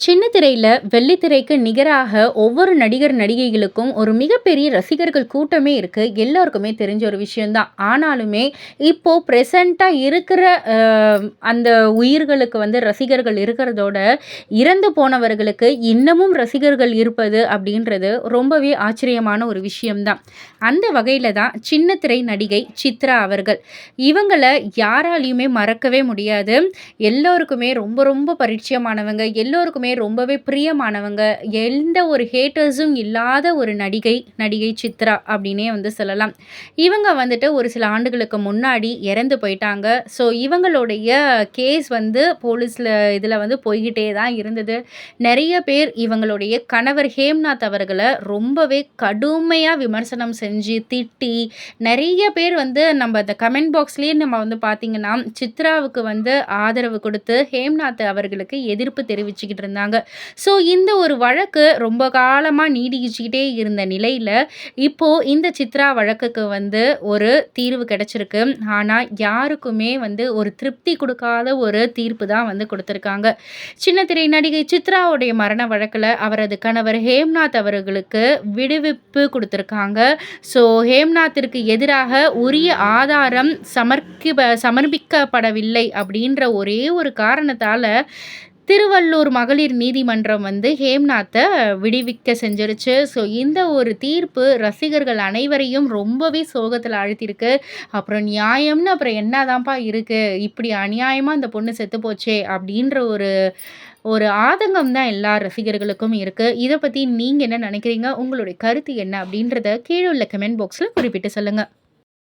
சின்ன திரையில் வெள்ளித்திரைக்கு நிகராக ஒவ்வொரு நடிகர், நடிகைகளுக்கும் ஒரு மிகப்பெரிய ரசிகர்கள் கூட்டமே இருக்குது எல்லோருக்குமே தெரிஞ்ச ஒரு விஷயந்தான் ஆனாலுமே, இப்போது ப்ரெசண்ட்டாக இருக்கிற அந்த உயிர்களுக்கு வந்து ரசிகர்கள் இருக்கிறதோட, இறந்து போனவர்களுக்கு இன்னமும் ரசிகர்கள் இருப்பது அப்படின்றது ரொம்பவே ஆச்சரியமான ஒரு விஷயம்தான் அந்த வகையில் தான் சின்ன திரை நடிகை சித்ரா அவர்கள். இவங்கள யாராலையுமே மறக்கவே முடியாது. எல்லோருக்குமே ரொம்ப ரொம்ப பரிட்சயமானவங்க. எல்லோருக்குமே ரொம்பவே பிரியமானவங்க. எந்த ஒரு ஹேட்டர்ஸும் இல்லாத ஒரு நடிகை, நடிகை சித்ரா அப்படின்னே வந்து சொல்லலாம். இவங்க வந்துட்டு ஒரு சில ஆண்டுகளுக்கு முன்னாடி இறந்து போயிட்டாங்க. ஸோ இவங்களுடைய கேஸ் வந்து போலீஸில் இதில் வந்து போய்கிட்டே தான் இருந்தது. நிறைய பேர் இவங்களுடைய கணவர் ஹேம்நாத் அவர்களை ரொம்பவே கடுமையாக விமர்சனம் செஞ்சு, திட்டி, நிறைய பேர் வந்து நம்ம அந்த கமெண்ட் பாக்ஸ்லேயே நம்ம வந்து பார்த்திங்கன்னா சித்ராவுக்கு வந்து ஆதரவு கொடுத்து ஹேம்நாத் அவர்களுக்கு எதிர்ப்பு தெரிவிச்சுக்கிட்டு இருந்தாங்க. ஸோ இந்த ஒரு வழக்கு ரொம்ப காலமாக நீடிச்சுக்கிட்டே இருந்த நிலையில் இப்போது இந்த சித்ரா வழக்குக்கு வந்து ஒரு தீர்வு கிடைச்சிருக்கு. ஆனால் யாருக்குமே வந்து ஒரு திருப்தி கொடுக்காத ஒரு தீர்ப்பு தான் வந்து கொடுத்துருக்காங்க. சின்ன திரை நடிகை சித்ராவுடைய மரண வழக்கில் அவரது கணவர் ஹேம்நாத் அவர்களுக்கு விடுவிப்பு கொடுத்துருக்காங்க. ஸோ ஹேம்நாத்திற்கு எதிராக உரிய ஆதாரம் சமர்க்க சமர்ப்பிக்கப்படவில்லை அப்படின்ற ஒரே ஒரு காரணத்தால் திருவள்ளூர் மகளிர் நீதிமன்றம் வந்து ஹேம்நாத்தை விடுவிக்க செஞ்சிருச்சு. ஸோ இந்த ஒரு தீர்ப்பு ரசிகர்கள் அனைவரையும் ரொம்பவே சோகத்தில் ஆழ்த்தியிருக்கு. அப்புறம் நியாயம்னு அப்புறம் என்னதான்ப்பா இருக்குது இப்படி அநியாயமாக அந்த பொண்ணு செத்து போச்சே! அப்படின்ற ஒரு ஒரு ஆதங்கம் தான் எல்லா ரசிகர்களுக்கும் இருக்குது இதை பற்றி நீங்கள் என்ன நினைக்கிறீங்க உங்களுடைய கருத்து என்ன? அப்படின்றத கீழே உள்ள கமெண்ட் பாக்ஸில் குறிப்பிட்டு சொல்லுங்கள்